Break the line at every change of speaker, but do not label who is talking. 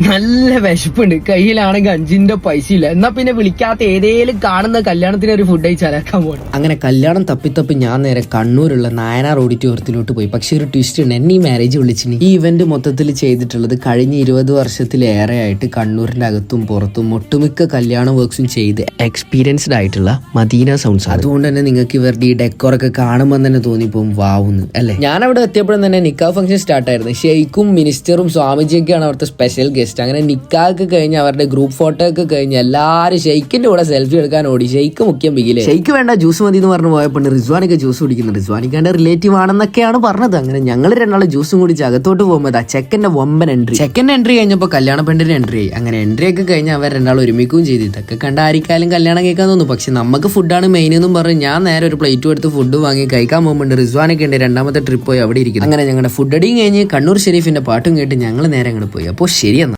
നല്ല വിശപ്പുണ്ട്. കയ്യിലാണെങ്കിൽ അഞ്ചിന്റെ പൈസ ഇല്ല എന്നാ പിന്നെ വിളിക്കാത്ത ഏതേലും കാണുന്ന കല്യാണത്തിന് ഒരു ഫുഡ് അയച്ചാലാക്കാൻ പോകണം
അങ്ങനെ കല്യാണം തപ്പിത്തപ്പി ഞാൻ നേരെ കണ്ണൂരുള്ള നായനാർ ഓഡിറ്റോറിയത്തിലോട്ട് പോയി. പക്ഷെ ഒരു ട്വിസ്റ്റ് ഉണ്ട്. എന്നെ ഈ മാരേജ് വിളിച്ചിന്. ഈ ഇവന്റ് മൊത്തത്തിൽ ചെയ്തിട്ടുള്ളത് കഴിഞ്ഞ ഇരുപത് വർഷത്തിലേറെ ആയിട്ട് കണ്ണൂരിന്റെ അകത്തും പുറത്തും ഒട്ടുമിക്ക കല്യാണ വർക്ക്സും ചെയ്ത് എക്സ്പീരിയൻസ്ഡ് ആയിട്ടുള്ള മദീന സൗണ്ട്സ് അതുകൊണ്ട് തന്നെ നിങ്ങൾക്ക് ഇവരുടെ ഈ ഡെക്കോറൊക്കെ കാണുമ്പോൾ തന്നെ തോന്നിപ്പോവും. വാവുന്ന് അല്ലേ? ഞാൻ അവിടെ എത്തിയപ്പോഴും തന്നെ നിക്കാ ഫംഗ്ഷൻ സ്റ്റാർട്ടായിരുന്നു ഷെയ്ക്കും മിനിസ്റ്ററും സ്വാമിജിയൊക്കെയാണ് അവിടുത്തെ സ്പെഷ്യൽ ഗസ്റ്റ് അങ്ങനെ നിക്കാക്ക് കഴിഞ്ഞ് അവരുടെ ഗ്രൂപ്പ് ഫോട്ടോ ഒക്കെ കഴിഞ്ഞ് എല്ലാവരും ഷെയ്ക്കിന്റെ കൂടെ സെൽഫി എടുക്കാൻ ഓടി. ഷെയ്ക്ക് മുഖ്യം ബിഗിലെ. ഷെയ്ക്ക് വേണ്ട ജ്യൂസ് മതി എന്ന് പറഞ്ഞു പോയപ്പോൾ റിസ്വാനൊക്കെ ജ്യൂസ് കുടിക്കുന്നുണ്ട്. റിസ്വാനിക്കാന്റെ റിലേറ്റീവ് ആണെന്നൊക്കെയാണ് പറഞ്ഞത്. അങ്ങനെ ഞങ്ങൾ രണ്ടാളും ജ്യൂസും കുടിച്ച് അകത്തോട്ട് പോകുമ്പോൾ ആ ചെക്കന്റെ വമ്പൻ എൻട്രി ചെക്കന്റെ എൻട്രി കഴിഞ്ഞപ്പോൾ കല്യാണ പെണ്ണിന്റെ എൻട്രി ആയി. അങ്ങനെ എൻട്രി ഒക്കെ കഴിഞ്ഞ് അവർ രണ്ടാളും ഒരുമിക്കുകയും ചെയ്തു. ഇതൊക്കെ കണ്ട ആരിക്കാലും കല്യാണം കേൾക്കാൻ തോന്നുന്നു പക്ഷെ നമുക്ക് ഫുഡാണ് മെയിൻ എന്നും പറഞ്ഞ് ഞാൻ നേരെ ഒരു പ്ലേറ്റ് എടുത്ത് ഫുഡ് വാങ്ങി കഴിക്കാൻ പോകുമ്പോൾ റിസ്വാനൊക്കെ ഉണ്ട്. രണ്ടാമത്തെ ട്രിപ്പ് പോയി അവിടെ ഇരിക്കുന്നു. അങ്ങനെ ഞങ്ങളുടെ ഫുഡ് അടിയും കഴിഞ്ഞ് കണ്ണൂർ ഷെരീഫിന്റെ പാട്ടും കേട്ട് ഞങ്ങൾ നേരെ അങ്ങോട്ട് പോയി. അപ്പോൾ ശരിയെന്നാ.